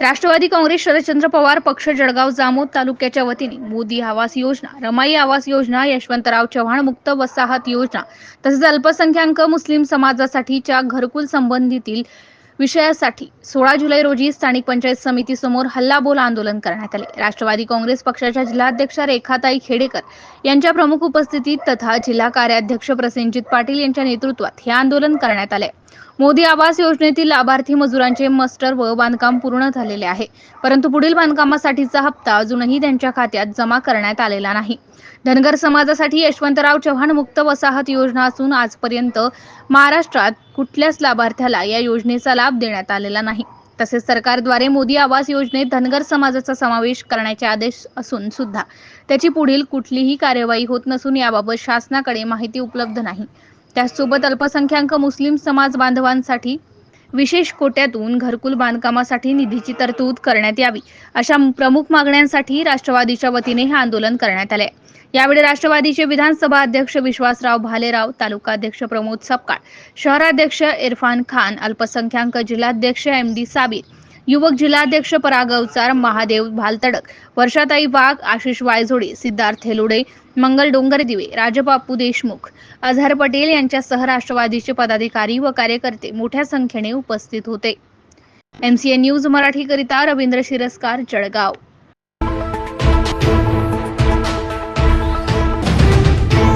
राष्ट्रवादी काँग्रेस शरदचंद्र पवार पक्ष जळगाव जामोद तालुक्याच्या वतीने मोदी आवास योजना रमाई आवास योजना यशवंतराव चव्हाण मुक्त वसाहत योजना तसेच अल्पसंख्याक मुस्लिम समाजासाठीच्या घरकुल संबंधीतील विषयासाठी सोळा जुलै रोजी स्थानिक पंचायत समितीसमोर हल्लाबोल आंदोलन करण्यात आले. राष्ट्रवादी काँग्रेस पक्षाच्या जिल्हाध्यक्षा रेखाताई खेडेकर यांच्या प्रमुख उपस्थितीत तथा जिल्हा कार्याध्यक्ष प्रसेनजित पाटील यांच्या नेतृत्वात हे आंदोलन करण्यात आले. मोदी आवास योजनेतील लाभार्थी मजुरांचे मस्टर व बांधकाम पूर्ण झालेले आहे. परंतु पुढील बांधकामासाठीचा हप्ता अजूनही त्यांच्या खात्यात जमा करण्यात आलेला नाही. धनगर समाजासाठी यशवंतराव चव्हाण मुक्त वसाहत योजना असून आजपर्यंत महाराष्ट्रात कुठल्याच लाभार्थ्याला या योजनेचा लाभ देण्यात आलेला नाही. तसेच सरकारद्वारे मोदी आवास योजनेत धनगर समाजाचा समावेश करण्याचे आदेश असून सुद्धा त्याची पुढील कुठलीही कार्यवाही होत नसून याबाबत शासनाकडे माहिती उपलब्ध नाही. त्याचसोबत अल्पसंख्याक मुस्लिम समाज बांधवांसाठी विशेष कोट्यातून घरकुल बांधकामासाठी निधीची तरतूद करण्यात यावी अशा प्रमुख मागण्यांसाठी राष्ट्रवादीच्या वतीने हे आंदोलन करण्यात आले यावेळी राष्ट्रवादीचे विधानसभा अध्यक्ष विश्वासराव भालेराव तालुकाध्यक्ष प्रमोद सपकाळ शहराध्यक्ष इरफान खान अल्पसंख्याक जिल्हाध्यक्ष एम डी साबीर युवक जिल्हाध्यक्ष पराग अवचार महादेव भालतडक वर्षाताई वाघ आशिष वायझोडे सिद्धार्थ हेलुडे मंगल डोंगरदिवे राजबापू देशमुख अझहर पटेल यांच्यासह राष्ट्रवादीचे पदाधिकारी व कार्यकर्ते मोठ्या संख्येने उपस्थित होते. एमसीए न्यूज मराठीकरिता रवींद्र शिरस्कार जळगाव.